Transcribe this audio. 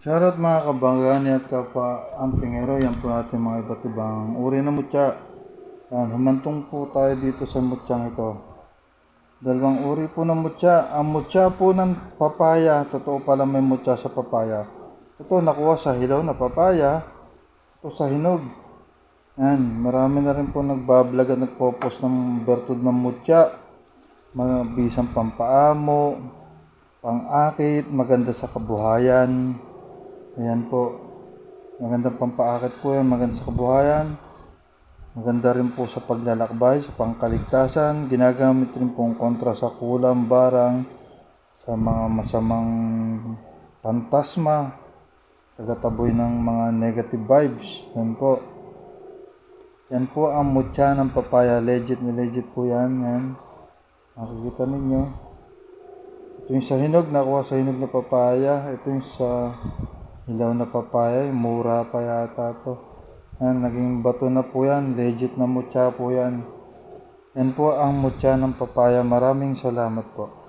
Shoutout mga kabangani at kapwa ampingero, yan po ating mga iba't ibang uri ng mutya. Yan, humantong po tayo dito sa mutyang ito. Dalawang uri po ng mutya. Ang mutya po ng papaya, totoo pala may mutya sa papaya. Ito nakuha sa hilaw na papaya, ito sa hinog. Yan, marami na rin po nagbablog at nagpo-post ng bertud ng mutya. Mga bisang pampaamo, pang-akit, maganda sa kabuhayan. Ayan po. Magandang pampaakit po yan, maganda sa kabuhayan. Maganda rin po sa paglalakbay, sa pangkaligtasan. Ginagamit rin pong kontra sa kulam, barang, sa mga masamang pantasma, tagataboy ng mga negative vibes. Yan po. Yan po ang mutya ng papaya. Legit na legit po yan. Yan. Makikita ninyo. Ito yung sa hinog, nakuha sa hinog na papaya. Ito yung sa hilaw na papaya. Mura pa yata to. Yan, naging bato na po yan. Legit na mutya po yan. Yan po ang mutya ng papaya. Maraming salamat po.